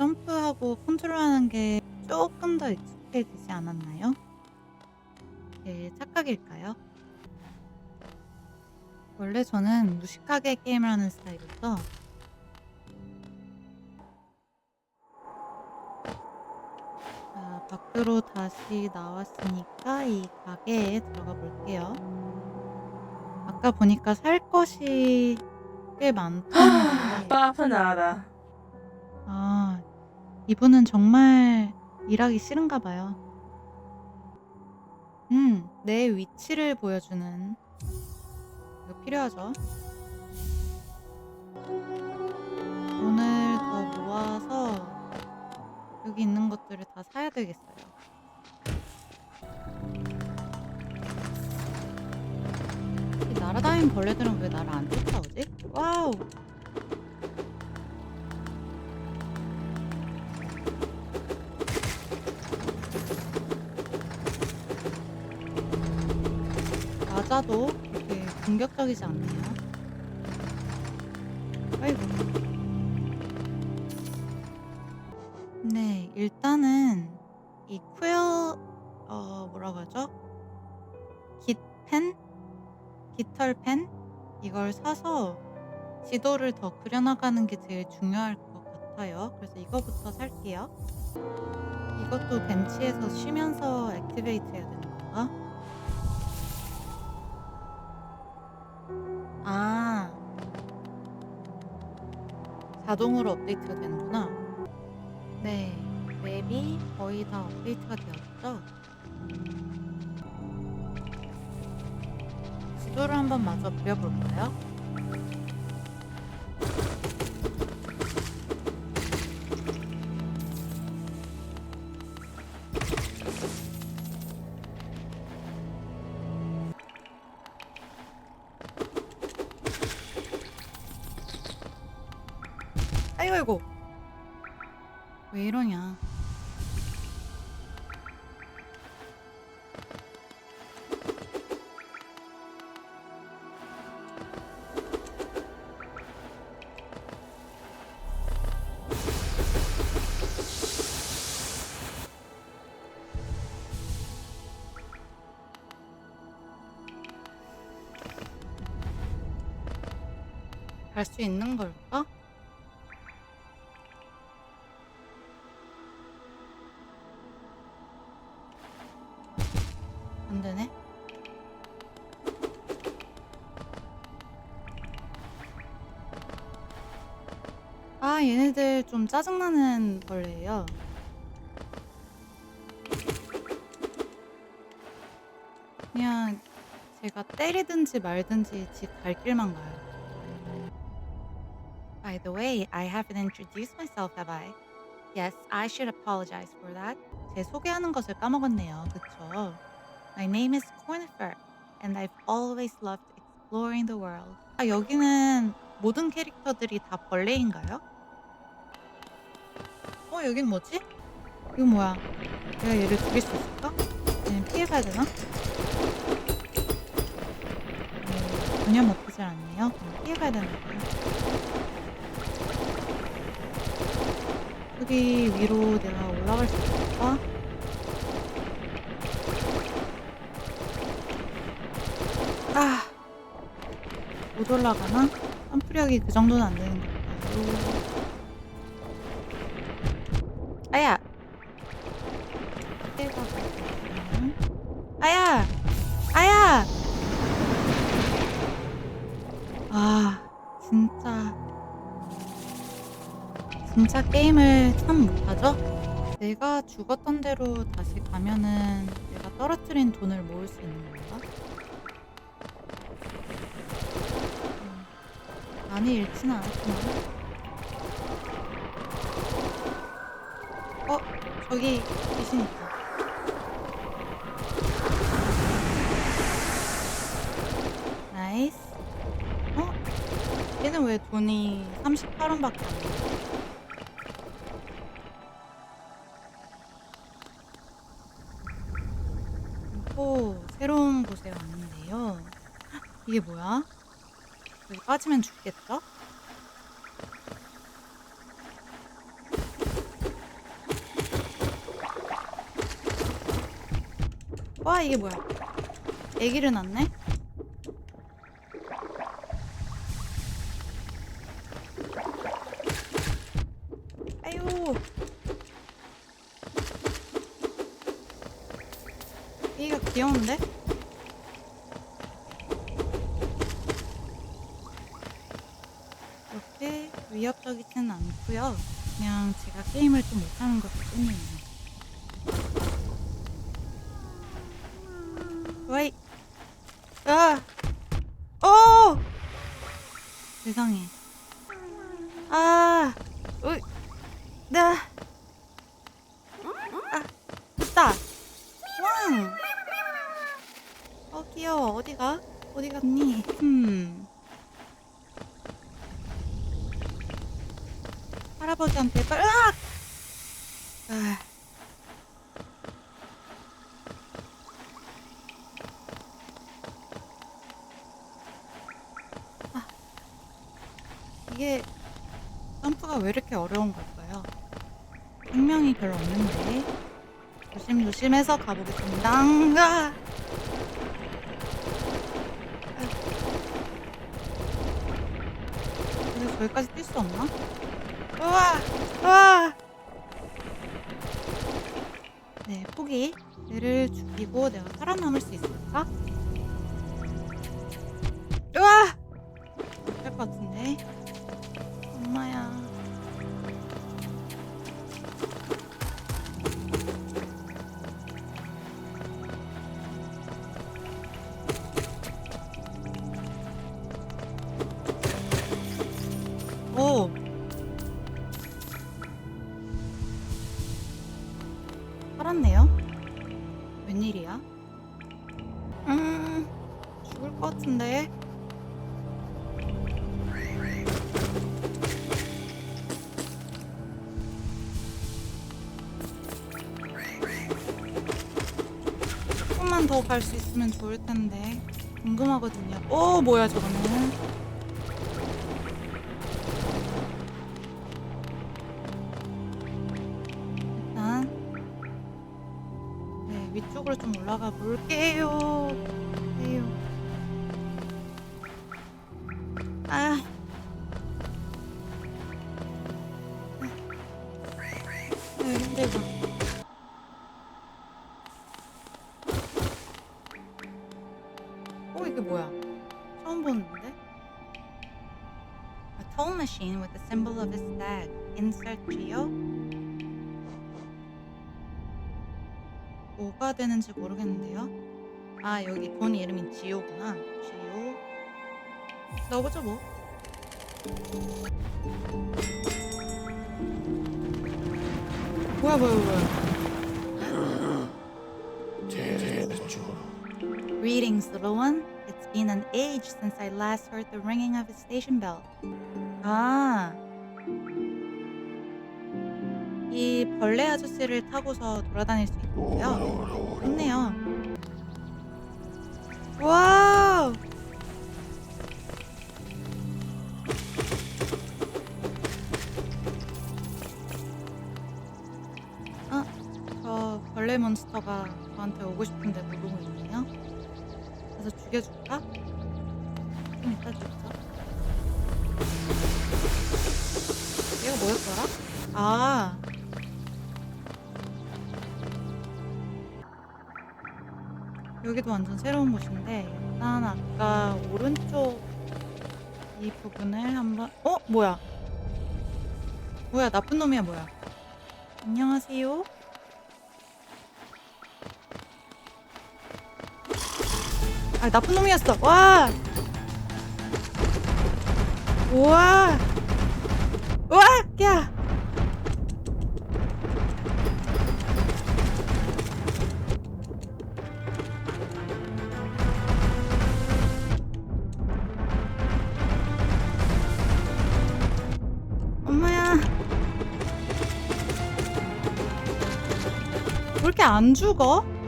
점프하고 컨트롤하는 게 조금 더 익숙해지지 않았나요? 제 착각일까요? 원래 저는 무식하게 게임을 하는 스타일이어서 자, 밖으로 다시 나왔으니까 이 가게에 들어가 볼게요. 아까 보니까 살 것이 꽤 많던데 빠프나다. 아, 이분은 정말 일하기 싫은가 봐요. 음, 내 위치를 보여주는 이거 필요하죠. 돈을 더 모아서 여기 있는 것들을 다 사야 되겠어요. 이 날아다니는 벌레들은 왜 나를 안 쫓아오지? 와우! 맞아도 그렇게 공격적이지 않네요. 아이고. 네, 일단은 이 퀴어 어 뭐라고 하죠? 깃펜? 깃털펜? 이걸 사서 지도를 더 그려나가는 게 제일 중요할 것 같아요. 그래서 이거부터 살게요. 이것도 벤치에서 쉬면서 액티베이트 해야 되는 자동으로 업데이트가 되는구나. 네. 맵이 거의 다 업데이트가 되었죠? 지도를 한번 마저 그려볼까요? 갈 수 있는 걸까? 안 되네. 아, 얘네들 좀 짜증나는 벌레예요. 그냥 제가 때리든지 말든지 집 갈 길만 가요. The way, I haven't introduced myself, have I? Yes, I should apologize for that. 제 소개하는 것을 까먹었네요. 그쵸? My name is Cornifer, and I've always loved exploring the world. 아, 여기는 모든 캐릭터들이 다 벌레인가요? 어, 여긴 뭐지? 이거 뭐야? 내가 얘를 죽일 수 있을까? 아니면 피해가야 되나? 네, 전혀 먹히질 않네요. 그럼 피해가야 되는 거예요. 여기 위로 내가 올라갈 수 있을까? 아, 못 올라가나? 점프력이 그 정도는 안 되는 것 같아요. 아야! 아야! 아야! 아, 진짜. 진짜 게임을 참 못하죠? 내가 죽었던 대로 다시 가면은 내가 떨어뜨린 돈을 모을 수 있는 건가? 음, 많이 잃지는 않았지만 어? 저기 귀신 있다 나이스 어? 얘는 왜 돈이 38원밖에 안 돼? 이게 뭐야? 여기 빠지면 죽겠다? 와 이게 뭐야? 애기를 낳네? 와이. 아. 오. 세상에. 아. 으. 나. 아. 됐다. 왕. 어 귀여워. 어디가? 어디 갔니? 음. 할아버지한테 빨. 으악! 아. 이게 점프가 왜 이렇게 어려운 걸까요? 생명이 별로 없는데 조심조심해서 가보겠습니다. 아! 그래서 저기까지 뛸 수 없나? 우와! 우와! 네, 포기. 얘를 죽이고 내가 살아남을 수 있을까? 우와! 같은데. 조금만 더 갈 수 있으면 좋을 텐데. 궁금하거든요. 오, 뭐야, 저거는. 일단 네 위쪽으로 좀 올라가 볼게요. 어 이게 뭐야? 처음 보는데? A toll machine with the symbol of a stag. Insert geo. 뭐가 되는지 모르겠는데요. 아 여기 돈 이름이 지오구나. 지오. 넣어보죠 뭐. 뭐야 뭐야 뭐야. Greetings, little one. It's been an age since I last heard the ringing of a station bell. 아. 이 벌레 아저씨를 타고서 돌아다닐 수 있고요. 좋네요. 와 벌레 몬스터가 저한테 오고 싶은데 못 오고 있네요. 그래서 죽여줄까? 좀 이따 죽자. 얘가 뭐였더라? 아. 여기도 완전 새로운 곳인데 일단 아까 오른쪽 이 부분을 한번 어? 뭐야? 뭐야 나쁜 놈이야 뭐야? 안녕하세요? 아 나쁜 놈이었어 와! 우와! 우와! 야! 엄마야. 왜 이렇게 안 죽어?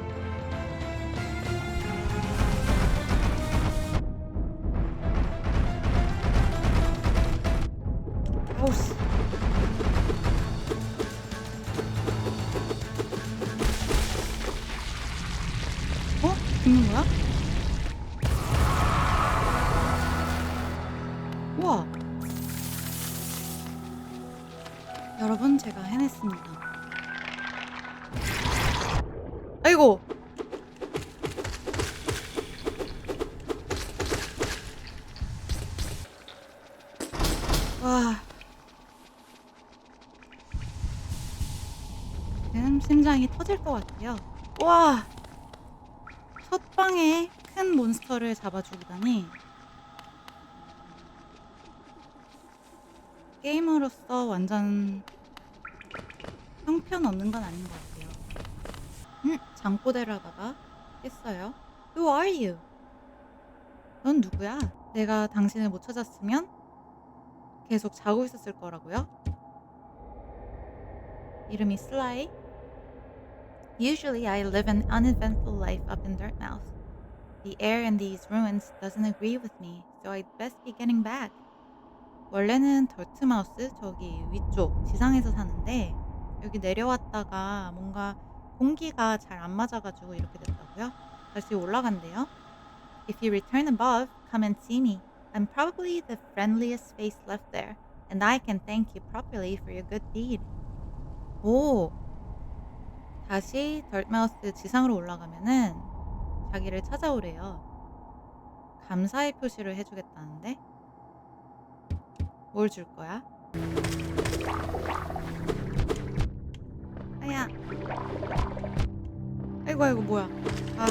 여러분, 제가 해냈습니다. 아이고! 와. 지금 심장이 터질 것 같아요. 와! 첫 방에 큰 몬스터를 잡아 죽이다니. 게이머로서 완전 형편 없는 건 아닌 것 같아요. 음, 잠꼬대를 하다가 깼어요. Who are you? 넌 누구야? 내가 당신을 못 찾았으면 계속 자고 있었을 거라고요? 이름이 슬라이? Usually I live an uneventful life up in Dartmouth. The air in these ruins doesn't agree with me, so I'd best be getting back. 원래는 덜트마우스 저기 위쪽 지상에서 사는데 여기 내려왔다가 뭔가 공기가 잘 안 맞아가지고 이렇게 됐다고요? 다시 올라간대요. If you return above, come and see me. I'm probably the friendliest face left there, and I can thank you properly for your good deed. 오, 다시 덜마우스 지상으로 올라가면은 자기를 찾아오래요. 감사의 표시를 해주겠다는데 뭘 줄 거야? 아야. 아이고 아이고 뭐야? 아.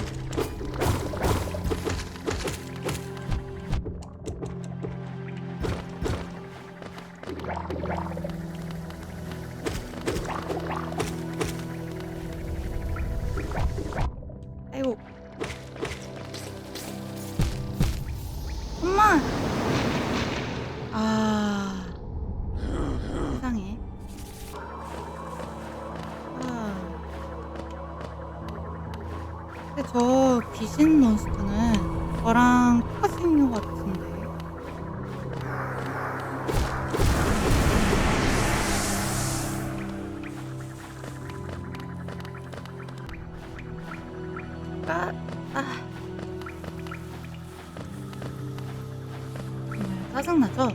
아이고. 아, 아. 정말 짜증나죠?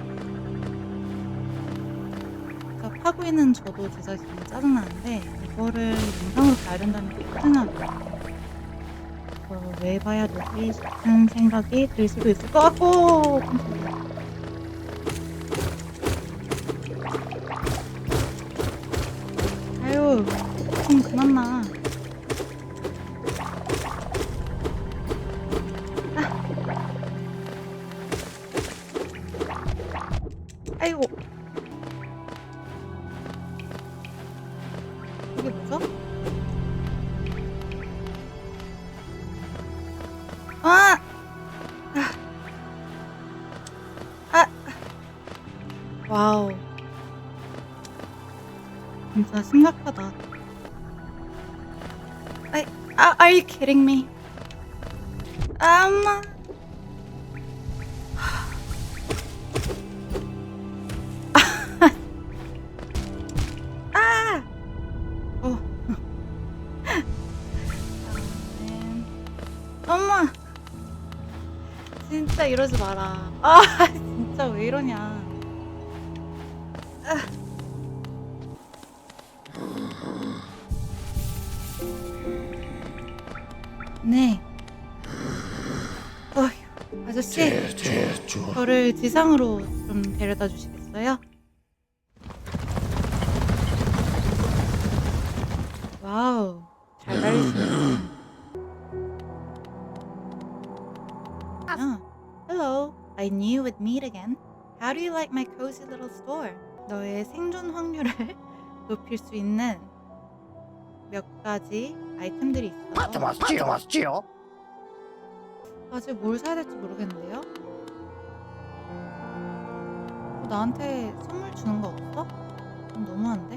저 파고 있는 저도 제 자신이 짜증나는데 이거를 영상으로 봐야 된다는 게 짜증나요. 이거 왜 봐야 되지 싶은 생각이 들 수도 있을 것 같고. 아유 좀 그만 나. 와우. 진짜 심각하다. 아이, 아, are you kidding me? 아, 엄마. 아! 어. 아, 엄마! 진짜 이러지 마라. 아, 진짜 왜 이러냐. 아. 네. 어휴, 아저씨. 대대주 저를 지상으로 좀 데려다 주시겠어요? 와우, 잘 달리시네요. 아, hello. I knew we'd meet again. How do you like my cozy little store? 너의 생존 확률을 높일 수 있는 몇 가지 아이템들이 있어. 맞죠 맞지요 맞지요 아직 뭘 사야 될지 모르겠는데요? 어, 나한테 선물 주는 거 없어? 좀 너무한데?